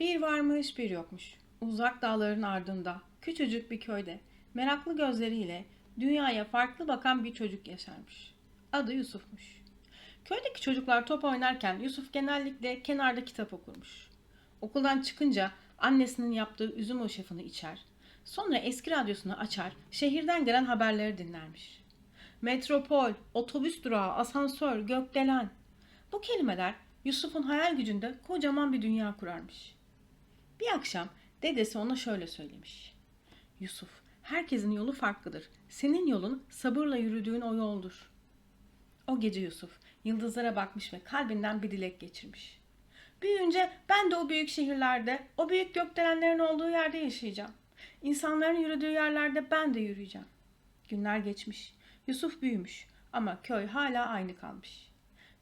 Bir varmış bir yokmuş. Uzak dağların ardında, küçücük bir köyde, meraklı gözleriyle dünyaya farklı bakan bir çocuk yaşarmış. Adı Yusuf'muş. Köydeki çocuklar top oynarken Yusuf genellikle kenarda kitap okurmuş. Okuldan çıkınca annesinin yaptığı üzüm hoşafını içer. Sonra eski radyosunu açar, şehirden gelen haberleri dinlermiş. Metropol, otobüs durağı, asansör, gökdelen. Bu kelimeler Yusuf'un hayal gücünde kocaman bir dünya kurarmış. Bir akşam dedesi ona şöyle söylemiş. Yusuf, herkesin yolu farklıdır. Senin yolun sabırla yürüdüğün o yoldur. O gece Yusuf yıldızlara bakmış ve kalbinden bir dilek geçirmiş. Büyüyünce ben de o büyük şehirlerde, o büyük gökdelenlerin olduğu yerde yaşayacağım. İnsanların yürüdüğü yerlerde ben de yürüyeceğim. Günler geçmiş. Yusuf büyümüş ama köy hala aynı kalmış.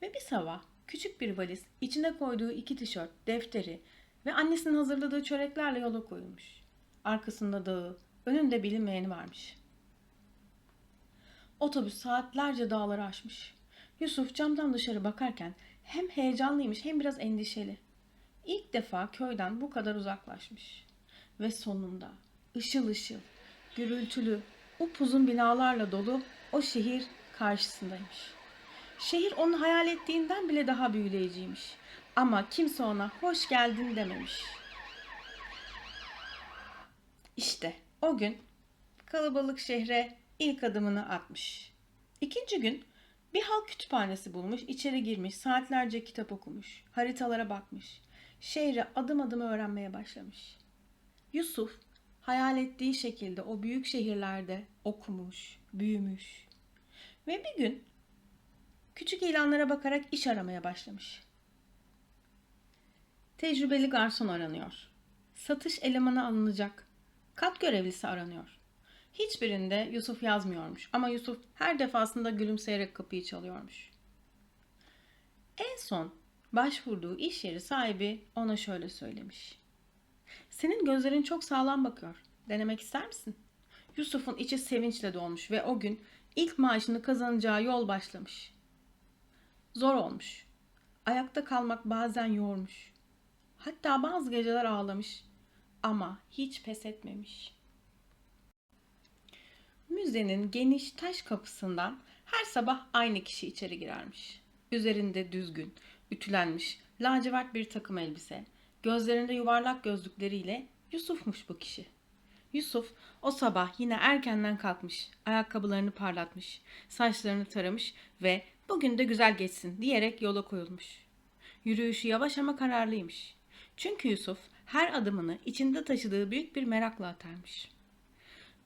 Ve bir sabah küçük bir valiz, içine koyduğu iki tişört, defteri ve annesinin hazırladığı çöreklerle yola koyulmuş. Arkasında dağı, önünde bilinmeyeni varmış. Otobüs saatlerce dağları aşmış. Yusuf camdan dışarı bakarken hem heyecanlıymış hem biraz endişeli. İlk defa köyden bu kadar uzaklaşmış. Ve sonunda ışıl ışıl, gürültülü, upuzun binalarla dolu o şehir karşısındaymış. Şehir onu hayal ettiğinden bile daha büyüleyiciymiş. Ama kimse ona hoş geldin dememiş. İşte o gün kalabalık şehre ilk adımını atmış. İkinci gün bir halk kütüphanesi bulmuş, içeri girmiş, saatlerce kitap okumuş, haritalara bakmış. Şehri adım adım öğrenmeye başlamış. Yusuf hayal ettiği şekilde o büyük şehirlerde okumuş, büyümüş. Ve bir gün küçük ilanlara bakarak iş aramaya başlamış. Tecrübeli garson aranıyor. Satış elemanı alınacak. Kat görevlisi aranıyor. Hiçbirinde Yusuf yazmıyormuş ama Yusuf her defasında gülümseyerek kapıyı çalıyormuş. En son başvurduğu iş yeri sahibi ona şöyle söylemiş. Senin gözlerin çok sağlam bakıyor. Denemek ister misin? Yusuf'un içi sevinçle dolmuş ve o gün ilk maaşını kazanacağı yol başlamış. Zor olmuş. Ayakta kalmak bazen yormuş. Hatta bazı geceler ağlamış ama hiç pes etmemiş. Müzenin geniş taş kapısından her sabah aynı kişi içeri girermiş. Üzerinde düzgün, ütülenmiş, lacivert bir takım elbise, gözlerinde yuvarlak gözlükleriyle Yusuf'muş bu kişi. Yusuf o sabah yine erkenden kalkmış, ayakkabılarını parlatmış, saçlarını taramış ve bugün de güzel geçsin diyerek yola koyulmuş. Yürüyüşü yavaş ama kararlıymış. Çünkü Yusuf her adımını içinde taşıdığı büyük bir merakla atarmış.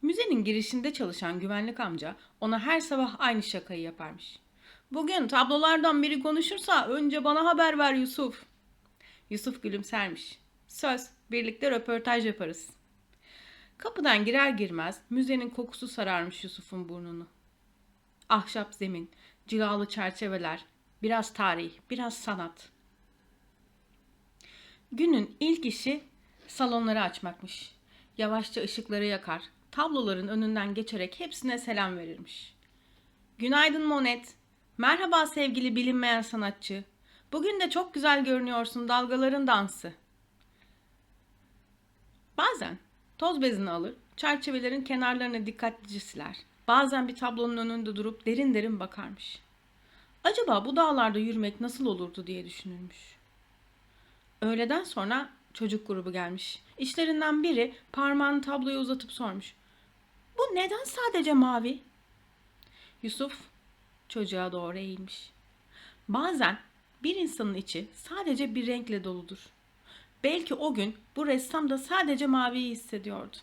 Müzenin girişinde çalışan güvenlik amca ona her sabah aynı şakayı yaparmış. Bugün tablolardan biri konuşursa önce bana haber ver Yusuf. Yusuf gülümsermiş. Söz, birlikte röportaj yaparız. Kapıdan girer girmez müzenin kokusu sararmış Yusuf'un burnunu. Ahşap zemin, cilalı çerçeveler, biraz tarih, biraz sanat. Günün ilk işi salonları açmakmış. Yavaşça ışıkları yakar, tabloların önünden geçerek hepsine selam verirmiş. Günaydın Monet. Merhaba sevgili bilinmeyen sanatçı. Bugün de çok güzel görünüyorsun dalgaların dansı. Bazen toz bezini alır, çerçevelerin kenarlarını dikkatlice siler. Bazen bir tablonun önünde durup derin derin bakarmış. Acaba bu dağlarda yürümek nasıl olurdu diye düşünürmüş. Öğleden sonra çocuk grubu gelmiş. İçlerinden biri parmağını tabloya uzatıp sormuş. Bu neden sadece mavi? Yusuf çocuğa doğru eğilmiş. Bazen bir insanın içi sadece bir renkle doludur. Belki o gün bu ressam da sadece maviyi hissediyordu.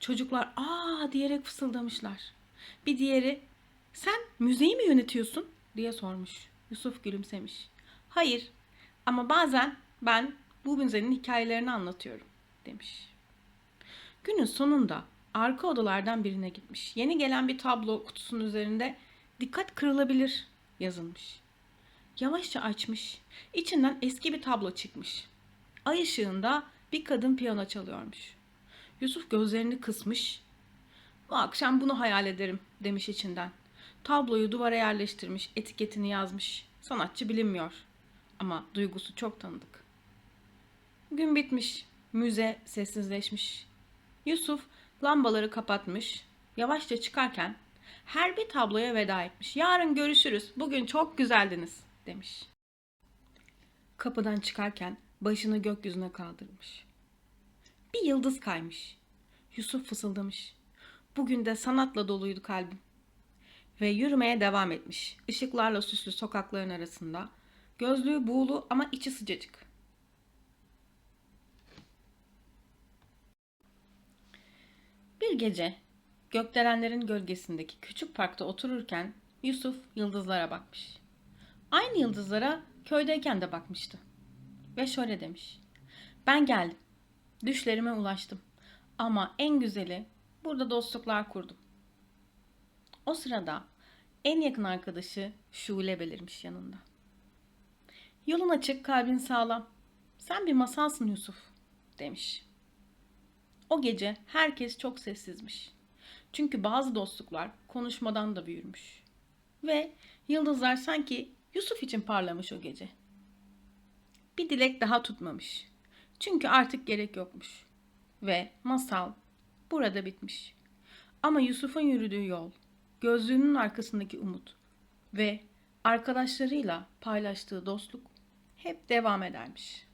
Çocuklar aa diyerek fısıldamışlar. Bir diğeri sen müzeyi mi yönetiyorsun diye sormuş. Yusuf gülümsemiş. Hayır ama bazen ben bu müzenin hikayelerini anlatıyorum demiş. Günün sonunda arka odalardan birine gitmiş. Yeni gelen bir tablo kutusunun üzerinde dikkat kırılabilir yazılmış. Yavaşça açmış. İçinden eski bir tablo çıkmış. Ay ışığında bir kadın piyano çalıyormuş. Yusuf gözlerini kısmış. Bu akşam bunu hayal ederim demiş içinden. Tabloyu duvara yerleştirmiş, etiketini yazmış. Sanatçı bilinmiyor. Ama duygusu çok tanıdık. Gün bitmiş. Müze sessizleşmiş. Yusuf lambaları kapatmış. Yavaşça çıkarken her bir tabloya veda etmiş. Yarın görüşürüz. Bugün çok güzeldiniz demiş. Kapıdan çıkarken başını gökyüzüne kaldırmış. Bir yıldız kaymış. Yusuf fısıldamış. Bugün de sanatla doluydu kalbim. Ve yürümeye devam etmiş. Işıklarla süslü sokakların arasında. Gözlüğü buğulu ama içi sıcacık. Bir gece gökdelenlerin gölgesindeki küçük parkta otururken Yusuf yıldızlara bakmış. Aynı yıldızlara köydeyken de bakmıştı. Ve şöyle demiş. Ben geldim. Düşlerime ulaştım. Ama en güzeli burada dostluklar kurdum. O sırada en yakın arkadaşı Şule belirmiş yanında. Yolun açık, kalbin sağlam. Sen bir masalsın Yusuf, demiş. O gece herkes çok sessizmiş. Çünkü bazı dostluklar konuşmadan da büyürmüş. Ve yıldızlar sanki Yusuf için parlamış o gece. Bir dilek daha tutmamış. Çünkü artık gerek yokmuş. Ve masal burada bitmiş. Ama Yusuf'un yürüdüğü yol, gözlüğünün arkasındaki umut ve arkadaşlarıyla paylaştığı dostluk hep devam edermiş.